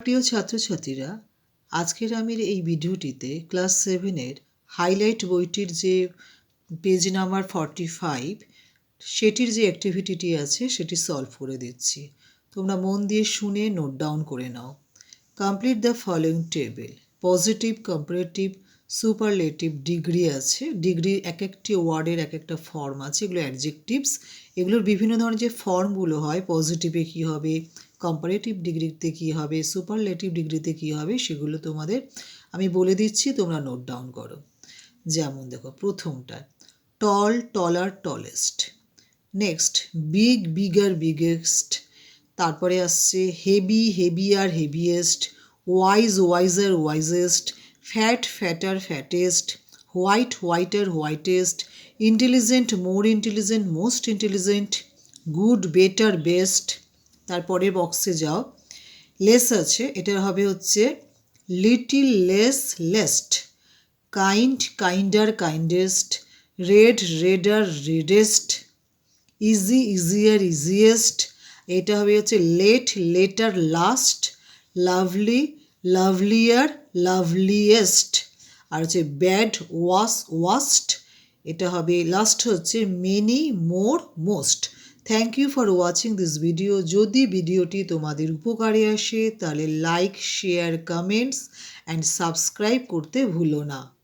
প্রিয় ছাত্রছাত্রীরা, আজকের আমি এই ভিডিওটিতে ক্লাস সেভেনের হাইলাইট বইটির যে পেজ নাম্বার ফর্টি ফাইভ সেটির যে অ্যাক্টিভিটিটি আছে সেটি সলভ করে দিচ্ছি। তোমরা মন দিয়ে শুনে নোট ডাউন করে নাও। Complete the following table positive comparative superlative degree আছে। ডিগ্রি এক একটি ওয়ার্ডের এক একটা ফর্ম আছে, এগুলো অ্যাডজেক্টিভস এগুলোর বিভিন্ন ধরনের যে ফর্মগুলো হয় পজিটিভে কী হবে কম্পারেটিভ ডিগ্রিতে কী হবে সুপারলেটিভ ডিগ্রিতে কী হবে, সেগুলো তোমাদের আমি বলে দিচ্ছি, তোমরা নোট ডাউন করো। যেমন দেখো, প্রথমটা tall taller tallest next big bigger biggest তারপরে আসছে heavy heavier heaviest wise wiser wisest fat fatter fattest white whiter whitest intelligent more intelligent most intelligent good better best তারপরে বক্সে যাও। লেস আছে, এটার হবে হচ্ছে little less least kind kinder kindest red redder reddest easy easier easiest এটা হবে হচ্ছে late later last lovely lovelier loveliest আর হচ্ছে ব্যাড ওয়াস ওয়াস্ট এটা হবে লাস্ট হচ্ছে many more most thank you for watching this video যদি ভিডিওটি তোমাদের উপকারে আসে, তাহলে like share comments and subscribe করতে ভুলো না।